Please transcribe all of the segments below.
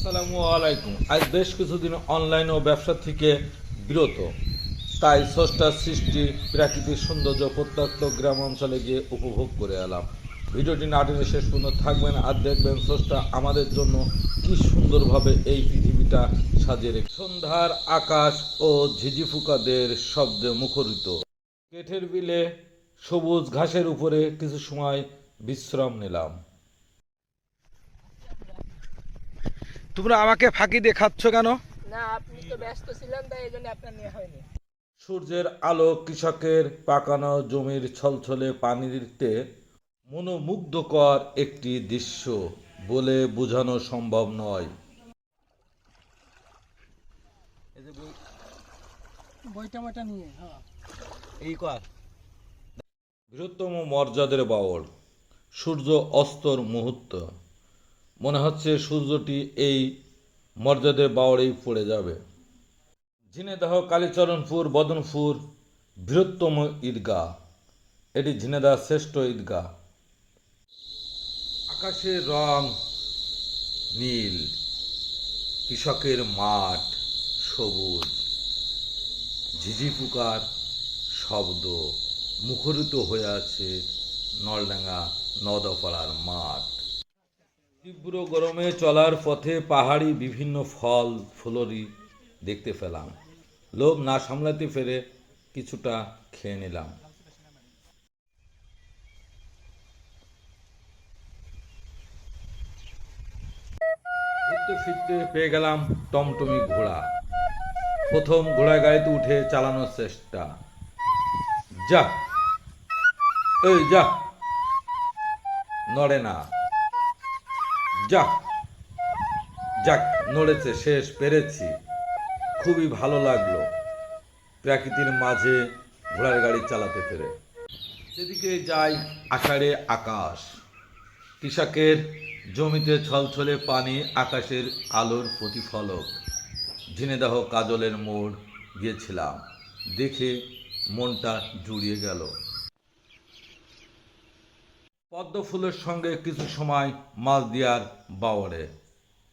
আসসালামু আলাইকুম। আজ বেশ কিছুদিন অনলাইন ও ব্যবসা থেকে বিরত। তাই স্রষ্টার সৃষ্টি প্রাকৃতিক সৌন্দর্য প্রত্যন্ত গ্রাম অঞ্চলে গিয়ে উপভোগ করে এলাম। ভিডিওটি নাটনে শেষ পর্যন্ত থাকবেন আর দেখবেন স্রষ্টা আমাদের জন্য কি সুন্দরভাবে এই পৃথিবীটা সাজিয়ে রেখে সন্ধ্যার আকাশ ও ঝিঝিফুকাদের শব্দে মুখরিত। কেঠের বিলে সবুজ ঘাসের উপরে কিছু সময় বিশ্রাম নিলাম। তোমরা আমাকে ফাঁকি দিয়ে খাচ্ছ কেন? না আপনি তো ব্যস্ত ছিলেন তাই এই জন্য আপনার নেওয়া হয়নি। সূর্যের আলো কৃষকের পাকানো জমির ছলছলে পানিতে মনোমুগ্ধকর একটি দৃশ্য বলে বোঝানো সম্ভব নয় হ্যাঁ। এই কর। বৃহত্তম মর্যাদার বাউল সূর্য অস্তর মুহূর্ত। মনে হচ্ছে সূর্যটি এই মর্যাদার বাউড়েই পড়ে যাবে। ঝিনেদাহ কালীচরণপুর, বদনপুর, বৃহত্তম ঈদগাহ। এটি ঝিনেদাহ শ্রেষ্ঠ ঈদগাহ। আকাশের রং নীল, কৃষকের মাঠ সবুজ। ঝিঝি পোকার শব্দ মুখরিত হয়ে আছে নলডাঙ্গা নদপাড়ার মাঠ। তীব্র গরমে চলার পথে পাহাড়ি বিভিন্ন ফল, ফুলরি দেখতে পেলাম। লোভ না সামলাতে পেরে কিছুটা খেয়ে নিলাম। ফিরতে পেয়ে গেলাম টমটমি ঘোড়া। প্রথম ঘোড়া গাড়িতে উঠে চালানোর চেষ্টা। যা, এই যা, নড়ে না। যা যাক নড়েছে শেষ, পেরেছি। খুবই ভালো লাগল প্রকৃতির মাঝে ঘোড়ার গাড়ি চালাতে পেরে। সেদিকে যাই, আষাঢ়ে আকাশ। কৃষকের জমিতে ছলছলে পানি, আকাশের আলোর প্রতিফলক। ঝিনেদাহ কাজলের মোড় গিয়েছিলাম, দেখে মনটা জুড়িয়ে গেল। পদ্ম ফুলের সঙ্গে কিছু সময় মাছ দিয়ার বাওয়ারে।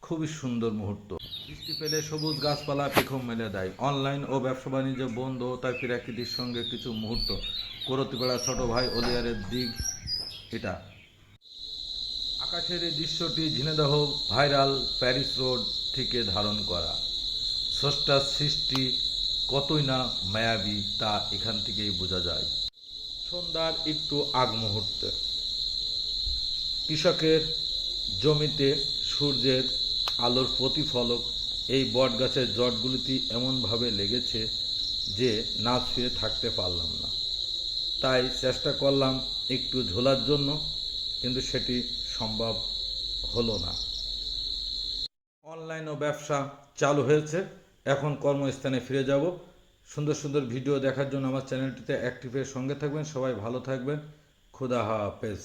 খুবই সুন্দর মুহূর্ত। বৃষ্টি পেলে সবুজ গাছপালা পেখম মেলে দেয়। অনলাইন ও ব্যবসা বাণিজ্য বন্ধ তাই প্রাকৃতির সঙ্গে কিছু মুহূর্ত। করতিপাড়া ছোট ভাই অলিয়ারের দিক, এটা। আকাশের এই দৃশ্যটি ঝিনেদাহ ভাইরাল প্যারিস রোড থেকে ধারণ করা। স্রষ্টার সৃষ্টি কতই না মায়াবী তা এখান থেকেই বোঝা যায়। সন্ধ্যার একটু আগ মুহূর্তে কৃষকের জমিতে সূর্যের আলোর প্রতিফলক এই বট গাছের জটগুলিতে এমনভাবে লেগেছে যে না ছুঁয়ে থাকতে পারলাম না। তাই চেষ্টা করলাম একটু ঝোলার জন্য, কিন্তু সেটি সম্ভব হলো না। অনলাইন ও ব্যবসা চালু হয়েছে। এখন কর্মস্থানে ফিরে যাব। সুন্দর সুন্দর ভিডিও দেখার জন্য আমার চ্যানেলটিতে অ্যাক্টিভের সঙ্গে থাকবেন। সবাই ভালো থাকবেন। খুদা হাফেজ।